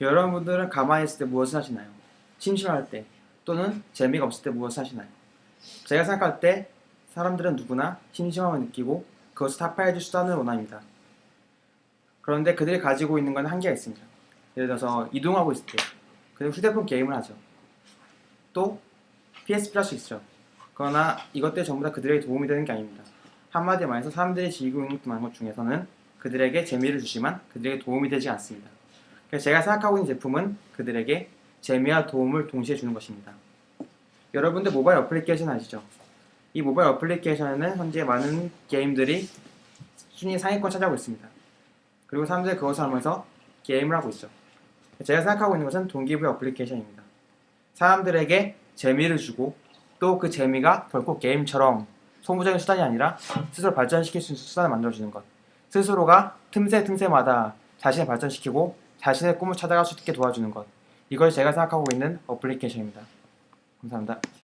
여러분들은 가만히 있을 때 무엇을 하시나요? 심심할 때 또는 재미가 없을 때 무엇을 하시나요? 제가 생각할 때 사람들은 누구나 심심함을 느끼고 그것을 타파해줄 수단을 원합니다. 그런데 그들이 가지고 있는 건 한계가 있습니다. 예를 들어서 이동하고 있을 때 그리고 휴대폰 게임을 하죠. 또 PSP를 할 수 있죠. 그러나 이것들 전부 다 그들에게 도움이 되는 게 아닙니다. 한마디로 말해서 사람들이 즐기고 있는 많은 것 중에서는 그들에게 재미를 주지만 그들에게 도움이 되지 않습니다. 그래서 제가 생각하고 있는 제품은 그들에게 재미와 도움을 동시에 주는 것입니다. 여러분들 모바일 어플리케이션 아시죠? 이 모바일 어플리케이션에는 현재 많은 게임들이 순위 상위권 차지하고 있습니다. 그리고 사람들이 그것을 하면서 게임을 하고 있죠. 제가 생각하고 있는 것은 동기부여 어플리케이션입니다. 사람들에게 재미를 주고 또 그 재미가 결코 게임처럼 소모적인 수단이 아니라 스스로 발전시킬 수 있는 수단을 만들어주는 것. 스스로가 틈새 틈새마다 자신을 발전시키고 자신의 꿈을 찾아갈 수 있게 도와주는 것. 이걸 제가 생각하고 있는 어플리케이션입니다. 감사합니다.